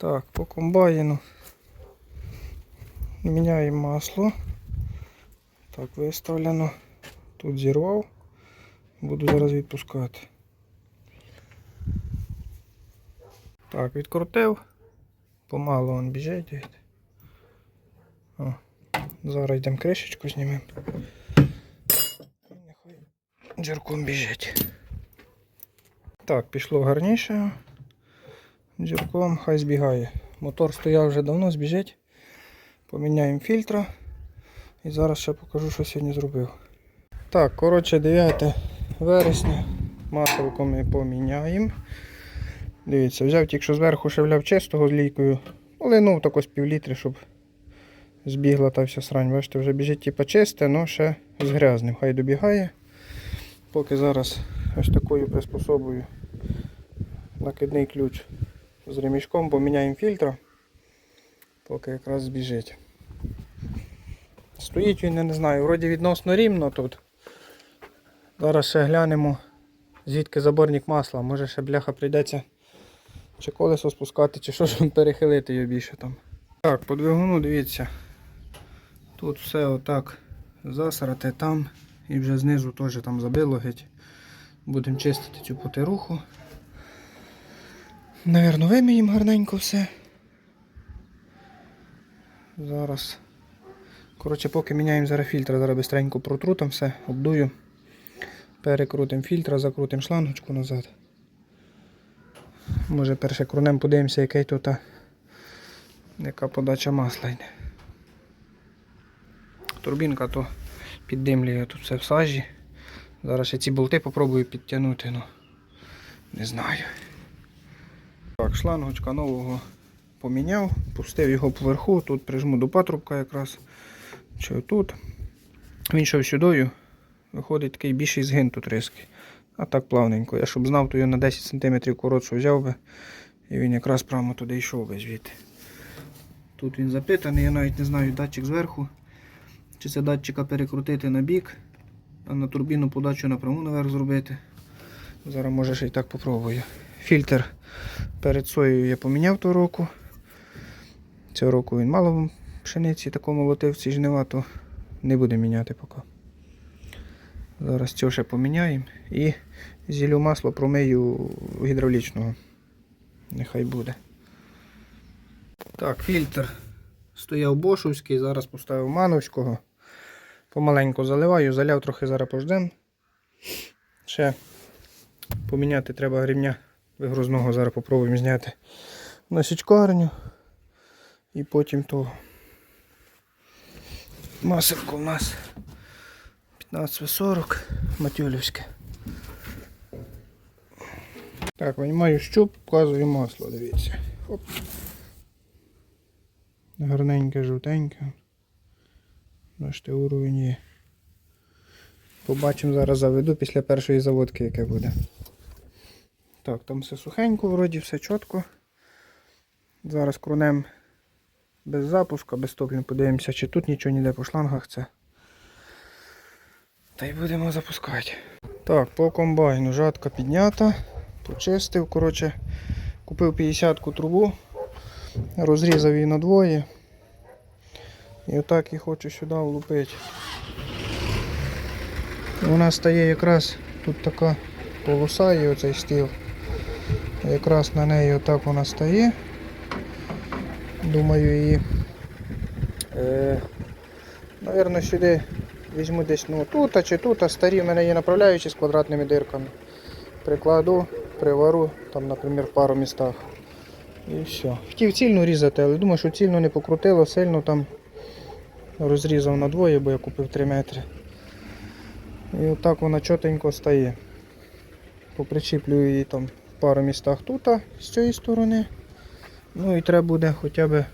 Так, по комбайну. Міняємо масло. Так, виставлено. Тут зірвав. Буду зараз відпускати. Так, відкрутив. Помалу він біжить. О, зараз йдемо кришечку знімемо. Нехай джерком біжить. Так, пішло гарніше. Джерком хай збігає. Мотор стояв вже давно, збіжить. Поміняємо фільтра. І зараз ще покажу, що сьогодні зробив. Так, коротше, 9 вересня. Масло ми поміняємо. Дивіться, взяв тільки що зверху ще вляв чистого з лійкою. Олинув так ось пів літри, щоб збігла та вся срань. Бачите, вже біжить типа чисте, але ще з грязним. Хай добігає. Поки зараз ось такою приспособою накидний ключ з ремішком, поміняємо фільтра, поки якраз збіжить. Стоїть він, я не знаю, вроді відносно рівно тут. Зараз ще глянемо, звідки заборник масла. Може ще бляха прийдеться чи колесо спускати, чи що щоб перехилити його більше там. Так, по двигуну дивіться. Тут все отак засрате там і вже знизу теж там забило геть. Будемо чистити цю потируху. Навірно, виміємо гарненько все. Зараз. Коротше, поки міняємо зараз фільтр, зараз бистренько протру там все, обдую. Перекрутимо фільтр, закрутимо шлангочку назад. Може перше крунем подивимося, який тут яка подача масла йде. Турбінка то піддимлює тут все в сажі. Зараз ще ці болти попробую підтягнути, ну не знаю. Так, шлангочка нового поміняв, пустив його поверху, тут прижму до патрубка якраз. Чи тут. Він йшов сюдою, виходить такий більший згин тут риски. А так плавненько. Я щоб знав, то я на 10 см коротше взяв би. І він якраз прямо туди йшов би звідти. Тут він запитаний, я навіть не знаю датчик зверху. Чи це датчика перекрутити на бік, а на турбіну подачу напряму наверх зробити. Зараз може й так попробую. Фільтр перед соєю я поміняв того року. Цього року він мало пшениці тако молотив ці жнива, то не буде міняти поки. Зараз цього ще поміняємо і зілю масло промию гідравлічного. Нехай буде. Так, фільтр стояв бошовський, зараз поставив мановського. Помаленьку заливаю, заляв трохи зараз пождем. Ще поміняти треба грівня вигрузного, зараз попробуємо зняти на січкарню. І потім то масивко у нас 15В40 матюлівське. Так, виймаю щуп, показую масло, дивіться. Оп. Гарненьке, жовтеньке. Бачите, уровень є. Побачимо зараз заведу після першої заводки, яке буде. Так, там все сухенько, вроді все чітко. Зараз крунем без запуска, без топлін подивимося, чи тут нічого ніде по шлангах це. Та й будемо запускати. Так, по комбайну жатка піднята, почистив, коротше, купив 50-ку трубу, розрізав її на двоє. І отак і хочу сюди влупити. Вона стає якраз тут така полоса і оцей стіл. Якраз на неї отак вона стає. Думаю її. Е, Навірно, сюди візьму десь ну, тут чи тут, а старі в мене є направляючі з квадратними дирками. Прикладу, привару, там, наприклад, в пару містах. І все. Хотів цільно різати, але думаю, що цільно не покрутило, сильно там розрізав на двоє, бо я купив 3 метри. І отак вона чотенько стає. Попричіплюю її там пару містах тут, з цієї сторони. Ну і треба буде хоча б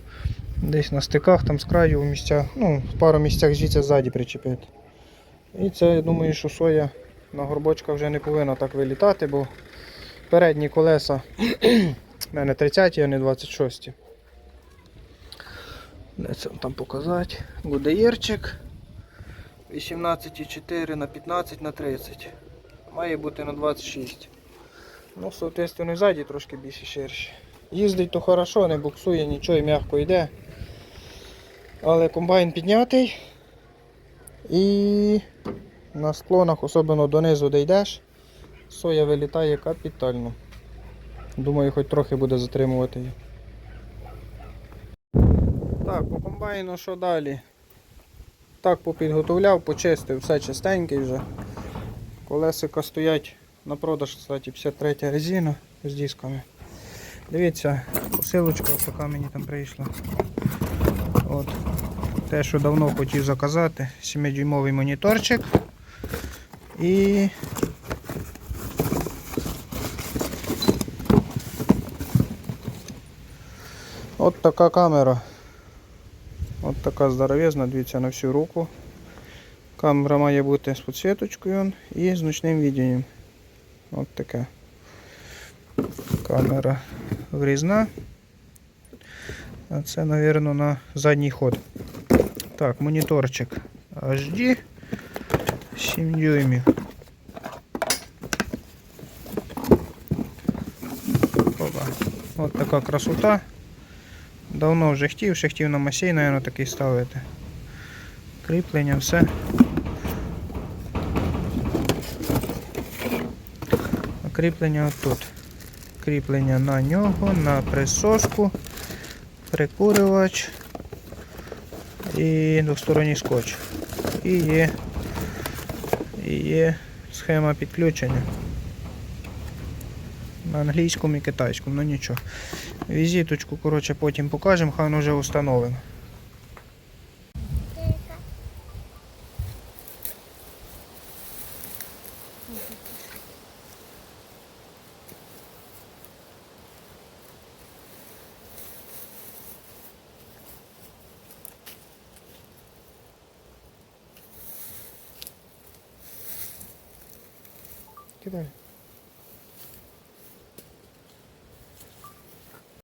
десь на стиках, там з краю в місцях, ну, в пару місцях звідси ззаді причепити. І це, я думаю, що соя на горбочках вже не повинна так вилітати, бо передні колеса в мене 30, а не 26. Де це там показати? Гудеєрчик 18,4 на 15 на 30. Має бути на 26. Ну, соответственно, ззаді трошки більше ширше. Їздить то хорошо, не буксує, нічого і м'яко йде. Але комбайн піднятий. І на склонах, особливо донизу, де йдеш, соя вилітає капітально. Думаю, хоч трохи буде затримувати її. Так, по комбайну що далі? Так попідготовляв, почистив, все чистенький вже. Колесика стоять на продаж, кстати, 53 резина з дисками. Дивіться, посилочка така мені там прийшла. От. Те, що давно хотів заказати, 7-дюймовий моніторчик. І от така камера. От така здоровезна, дивіться на всю руку. Камера має бути з підсвіточкою і з ночним відео. От таке. Камера врізна. А це, мабуть, на задній ход. Так, моніторчик HD 7 дюймів. Опа. От така красота. Давно вже хотів, ще хотів на масей, мабуть, такий ставити. Кріплення, все. Кріплення отут. Кріплення на нього, на присоску, прикурювач і двосторонній скотч. І є, і є схема підключення. На англійському і китайському, ну нічого. Візиточку, коротше, потім покажемо, хай вже встановимо. Look at that.